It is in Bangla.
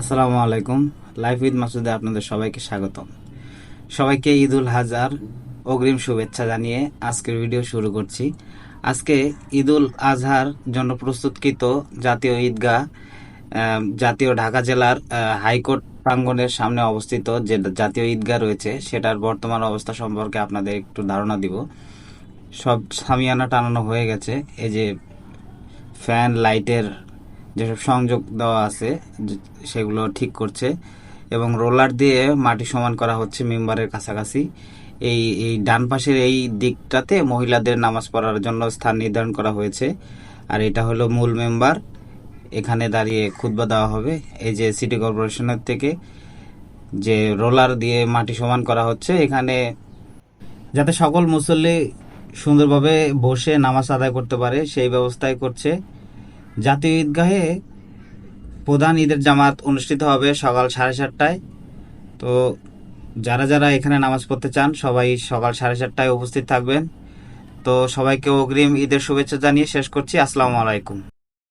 আসসালামু আলাইকুম। লাইফ উইথ মাসুদে আপনাদের সবাইকে স্বাগতম। সবাইকে ঈদ উল হাজার অগ্রিম শুভেচ্ছা জানিয়ে আজকের ভিডিও শুরু করছি। আজকে ঈদ উল আজহার জন্য প্রস্তুতকৃত জাতীয় ঈদগাহ জাতীয় ঢাকা জেলার হাইকোর্ট প্রাঙ্গণের সামনে অবস্থিত যে জাতীয় ঈদগাহ রয়েছে, সেটার বর্তমান অবস্থা সম্পর্কে আপনাদের একটু ধারণা দিব। সব সামিয়ানা টানানো হয়ে গেছে। এই যে ফ্যান, লাইটের যেসব সংযোগ দেওয়া আছে সেগুলো ঠিক করছে এবং রোলার দিয়ে মাটি সমান করা হচ্ছে মেম্বারের কাছাকাছি। এই এই ডান পাশের এই দিকটাতে মহিলাদের নামাজ পড়ার জন্য স্থান নির্ধারণ করা হয়েছে। আর এটা হলো মূল মেম্বার। এখানে দাঁড়িয়ে খুতবা দেওয়া হবে। এই যে সিটি কর্পোরেশনের থেকে যে রোলার দিয়ে মাটি সমান করা হচ্ছে, এখানে যাতে সকল মুসল্লি সুন্দরভাবে বসে নামাজ আদায় করতে পারে, সেই ব্যবস্থাই করছে। জাতীয় ঈদগাহে প্রধান ঈদের জামাত অনুষ্ঠিত হবে সকাল সাড়ে সাতটায়। তো যারা যারা এখানে নামাজ পড়তে চান, সবাই সকাল সাড়ে সাতটায় উপস্থিত থাকবেন। তো সবাইকে অগ্রিম ঈদের শুভেচ্ছা জানিয়ে শেষ করছি। আসসালামু আলাইকুম।